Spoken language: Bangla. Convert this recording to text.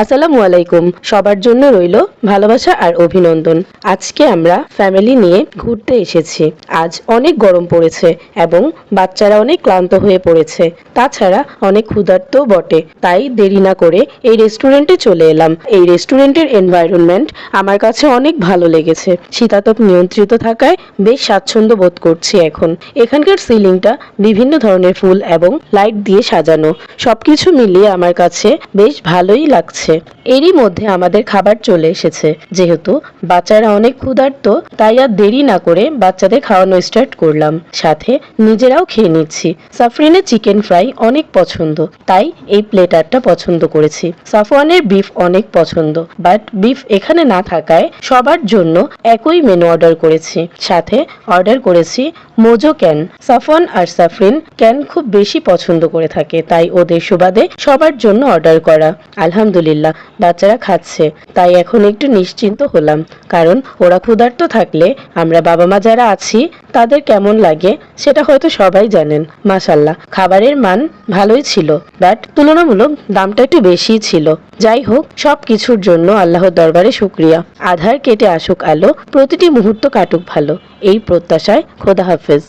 আসসালামু আলাইকুম। সবার জন্য রইল ভালোবাসা আর অভিনন্দন। আজকে আমরা ফ্যামিলি নিয়ে ঘুরতে এসেছি। আজ অনেক গরম পড়েছে এবং বাচ্চারা অনেক ক্লান্ত হয়ে পড়েছে। তাছাড়া অনেক ক্ষুধার্তও বটে। তাই দেরি না করে এই রেস্টুরেন্টে চলে এলাম। এই রেস্টুরেন্টের এনভায়রনমেন্ট আমার কাছে অনেক ভালো লেগেছে। শীতাতপ নিয়ন্ত্রিত থাকায় বেশ স্বাচ্ছন্দ্য বোধ করছি এখন। এখানকার সিলিংটা বিভিন্ন ধরনের ফুল এবং লাইট দিয়ে সাজানো। সবকিছু মিলিয়ে আমার কাছে বেশ ভালোই লাগছে। লাগছে এরই মধ্যে আমাদের খাবার চলে এসেছে। যেহেতু বাচ্চারা অনেক ক্ষুধার্ত, তাই আর দেরি না করে বাচ্চাদের খাওয়ানো স্টার্ট করলাম। সাথে নিজেরাও খেয়ে নিচ্ছি। সাফরিনের চিকেন ফ্রাই অনেক পছন্দ, তাই এই প্লেটারটা পছন্দ করেছি। সাফওয়ানের বিফ অনেক পছন্দ বাট বিফ এখানে না থাকায় সবার জন্য একই মেনু অর্ডার করেছি। সাথে অর্ডার করেছি মোজো ক্যান সাফওয়ান আর সাফরিন ক্যান খুব বেশি পছন্দ করে থাকে, তাই ওদের সুবাদে সবার জন্য অর্ডার করা। আলহামদুলিল্লাহ বাচ্চারা খাচ্ছে। তাই এখন একটু নিশ্চিন্ত হলাম, কারণ ওরা ক্ষুধার্ত থাকলে আমরা বাবা মা যারা আছি, তাদের কেমন লাগে সেটা হয়তো সবাই জানেন। মাসাল্লাহ খাবারের মান ভালোই ছিল বাট তুলনামূলক দামটা একটু বেশিই ছিল। যাই হোক সব কিছুর জন্য আল্লাহর দরবারে শুক্রিয়া। আধার কেটে আসুক আলো, প্রতিটি মুহূর্ত কাটুক ভালো। এই প্রত্যাশায় খোদা হাফেজ।